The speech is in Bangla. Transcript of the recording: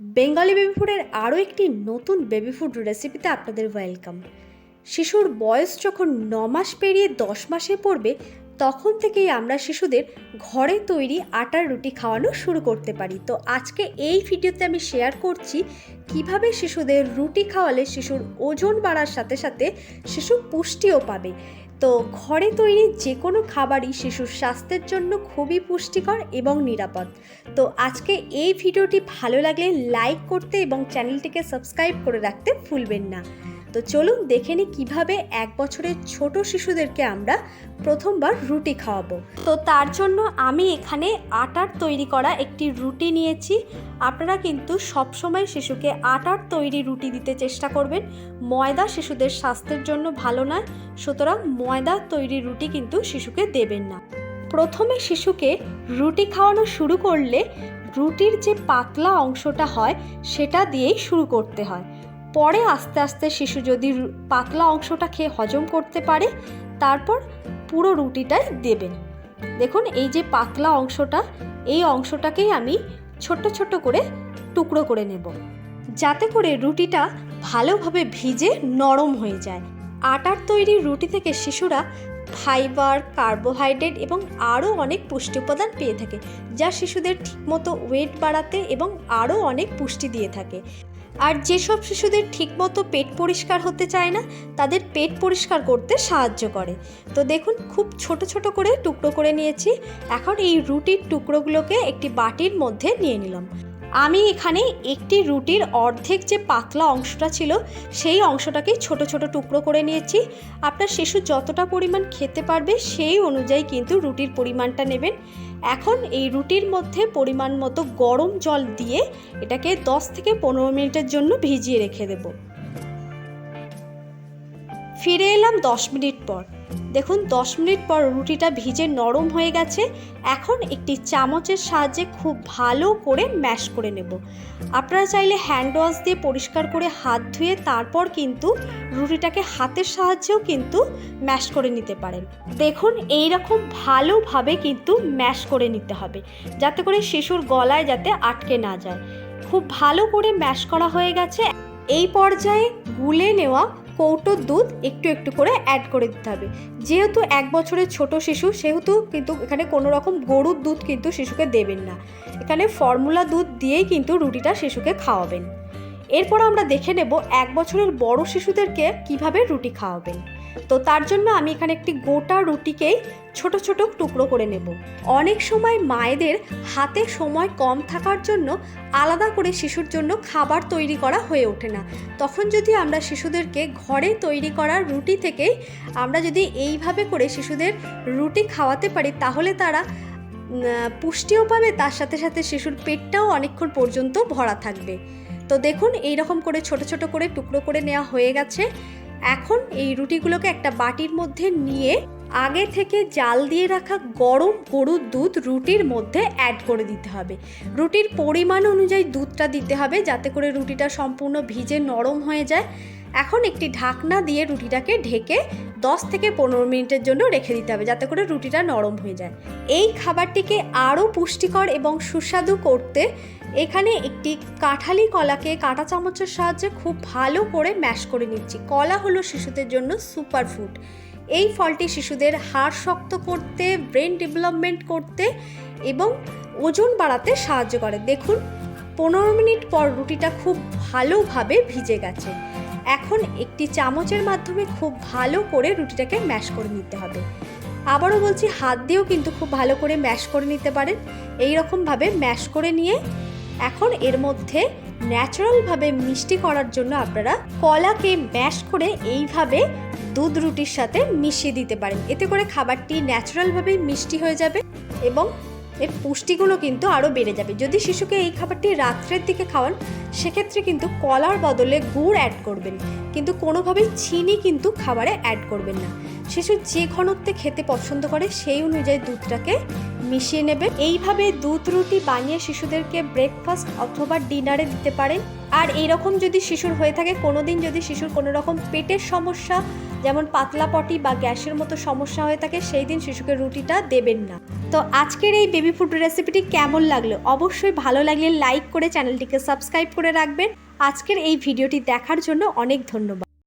বেঙ্গলি বেবি ফুডের আরও একটি নতুন বেবি ফুড রেসিপিতে আপনাদের ওয়েলকাম শিশুর বয়স যখন ন মাস পেরিয়ে দশ মাসে পড়বে, তখন থেকেই আমরা শিশুদের ঘরে তৈরি আটার রুটি খাওয়ানো শুরু করতে পারি। তো আজকে এই ভিডিওতে আমি শেয়ার করছি কীভাবে শিশুদের রুটি খাওয়ালে শিশুর ওজন বাড়ার সাথে সাথে শিশু পুষ্টিও পাবে। তো ঘরে তৈরি যে কোনো খাবারই শিশুর স্বাস্থ্যের জন্য খুবই পুষ্টিকর এবং নিরাপদ। তো আজকে এই ভিডিওটি ভালো লাগলে লাইক করতে এবং চ্যানেলটিকে সাবস্ক্রাইব করে রাখতে ভুলবেন না। তো চলুন দেখে নিই কীভাবে এক বছরের ছোট শিশুদেরকে আমরা প্রথমবার রুটি খাওয়াবো। তো তার জন্য আমি এখানে আটার তৈরি করা একটি রুটি নিয়েছি। আপনারা কিন্তু সবসময় শিশুকে আটার তৈরি রুটি দিতে চেষ্টা করবেন। ময়দা শিশুদের স্বাস্থ্যের জন্য ভালো নয়, সুতরাং ময়দা তৈরি রুটি কিন্তু শিশুকে দেবেন না। প্রথমে শিশুকে রুটি খাওয়ানো শুরু করলে রুটির যে পাতলা অংশটা হয়, সেটা দিয়েই শুরু করতে হয়। পরে আস্তে আস্তে শিশু যদি পাতলা অংশটা খেয়ে হজম করতে পারে, তারপর পুরো রুটিটাই দেবেন। দেখুন, এই যে পাতলা অংশটা, এই অংশটাকেই আমি ছোট্ট ছোট্ট করে টুকরো করে নেব। যাতে করে রুটিটা ভালোভাবে ভিজে নরম হয়ে যায়। আটার তৈরি রুটি থেকে শিশুরা ফাইবার, কার্বোহাইড্রেট এবং আরও অনেক পুষ্টি উপাদান পেয়ে থাকে, যা শিশুদের ঠিকমতো ওয়েট বাড়াতে এবং আরও অনেক পুষ্টি দিয়ে থাকে। আর যেসব শিশুদের ঠিকমতো পেট পরিষ্কার হতে চায় না, তাদের পেট পরিষ্কার করতে সাহায্য করে। তো দেখুন, খুব ছোট ছোট করে টুকরো করে নিয়েছি। এখন এই রুটির টুকরোগুলোকে একটি বাটির মধ্যে নিয়ে নিলাম। আমি এখানে একটি রুটির অর্ধেক যে পাতলা অংশটা ছিল, সেই অংশটাকেই ছোট ছোট টুকরো করে নিয়েছি। আপনার শিশু যতটা পরিমাণ খেতে পারবে, সেই অনুযায়ী কিন্তু রুটির পরিমাণটা নেবেন। এখন এই রুটির মধ্যে পরিমাণ মতো গরম জল দিয়ে এটাকে 10 থেকে পনেরো মিনিটের জন্য ভিজিয়ে রেখে দেব। ফিরে এলাম 10 মিনিট পর। দেখুন 10 মিনিট পর রুটিটা ভিজে নরম হয়ে গেছে। এখন একটি চামচের সাহায্যে খুব ভালো করে ম্যাশ করে নেব। আপনারা চাইলে হ্যান্ড ওয়াশ দিয়ে পরিষ্কার করে হাত ধুয়ে তারপর কিন্তু রুটিটাকে হাতের সাহায্যেও কিন্তু ম্যাশ করে নিতে পারেন। দেখুন এই রকম ভালোভাবে কিন্তু ম্যাশ করে নিতে হবে, যাতে করে শিশুর গলায় যাতে আটকে না যায়। খুব ভালো করে ম্যাশ করা হয়ে গেছে। এই পর্যায়ে গুলে নেওয়া কৌটোর দুধ একটু একটু করে অ্যাড করে দিতে হবে। যেহেতু এক বছরের ছোট শিশু, সেহেতু কিন্তু এখানে কোনো রকম গরুর দুধ কিন্তু শিশুকে দেবেন না। এখানে ফর্মুলা দুধ দিয়েই কিন্তু রুটিটা শিশুকে খাওয়াবেন। এরপর আমরা দেখে নেব এক বছরের বড় শিশুদেরকে কীভাবে রুটি খাওয়াবেন। তো তার জন্য আমি এখানে একটি গোটা রুটিকেই ছোট ছোট টুকরো করে নেব। অনেক সময় মায়েদের হাতে সময় কম থাকার জন্য আলাদা করে শিশুর জন্য খাবার তৈরি করা হয়ে ওঠে না। তখন যদি আমরা শিশুদেরকে ঘরে তৈরি করা রুটি থেকেই আমরা যদি এইভাবে করে শিশুদের রুটি খাওয়াতে পারি, তাহলে তারা পুষ্টিও পাবে, তার সাথে সাথে শিশুর পেটটাও অনেকক্ষণ পর্যন্ত ভরা থাকবে। তো দেখুন এই রকম করে ছোট ছোট করে টুকরো করে নেওয়া হয়ে গেছে। এখন এই রুটিগুলোকে একটা বাটির মধ্যে নিয়ে আগে থেকে জাল দিয়ে রাখা গরম গরুর দুধ রুটির মধ্যে অ্যাড করে দিতে হবে। রুটির পরিমাণ অনুযায়ী দুধটা দিতে হবে যাতে করে রুটিটা সম্পূর্ণ ভিজে নরম হয়ে যায়। এখন একটি ঢাকনা দিয়ে রুটিটাকে ঢেকে 10 থেকে পনেরো মিনিটের জন্য রেখে দিতে হবে যাতে করে রুটিটা নরম হয়ে যায়। এই খাবারটিকে আরও পুষ্টিকর এবং সুস্বাদু করতে এখানে একটি কাঁঠালি কলাকে কাঁটা চামচের সাহায্যে খুব ভালো করে ম্যাশ করে নিচ্ছি। কলা হলো শিশুদের জন্য সুপার ফুড এই ফলটি শিশুদের হাড় শক্ত করতে ব্রেন ডেভেলপমেন্ট করতে এবং ওজন বাড়াতে সাহায্য করে। দেখুন, পনেরো মিনিট পর রুটিটা খুব ভালোভাবে ভিজে গেছে। এখন একটি চামচের মাধ্যমে খুব ভালো করে রুটিটাকে ম্যাশ করে নিতে হবে। আবারও বলছি, হাত দিয়েও কিন্তু খুব ভালো করে ম্যাশ করে নিতে পারেন। এই রকমভাবে ম্যাশ করে নিয়ে এখন এর মধ্যে ন্যাচারালভাবে মিষ্টি করার জন্য আপনারা কলাকে ম্যাশ করে এইভাবে দুধ রুটির সাথে মিশিয়ে দিতে পারেন। এতে করে খাবারটি ন্যাচারালভাবে মিষ্টি হয়ে যাবে এবং এর পুষ্টিগুলো কিন্তু আরও বেড়ে যাবে। যদি শিশুকে এই খাবারটি রাত্রের দিকে খাওয়ান, সেক্ষেত্রে কিন্তু কলার বদলে গুড় অ্যাড করবেন। কিন্তু কোনোভাবেই চিনি কিন্তু খাবারে অ্যাড করবেন না। শিশু যে ঘনত্বে খেতে পছন্দ করে, সেই অনুযায়ী দুধটাকে মিশিয়ে নেবে। এইভাবে দুধ রুটি বানিয়ে শিশুদেরকে ব্রেকফাস্ট অথবা ডিনারে দিতে পারেন। আর এইরকম যদি শিশুর হয়ে থাকে কোনো দিন যদি শিশুর কোনো রকম পেটের সমস্যা, যেমন পাতলা পটি বা গ্যাসের মতো সমস্যা হয়ে থাকে, সেই দিন শিশুকে রুটিটা দেবেন না। তো আজকের এই বেবি ফুড রেসিপিটি কেমন লাগল? অবশ্যই ভালো লাগলে লাইক করে চ্যানেলটিকে সাবস্ক্রাইব করে রাখবেন। আজকের এই ভিডিওটি দেখার জন্য অনেক ধন্যবাদ।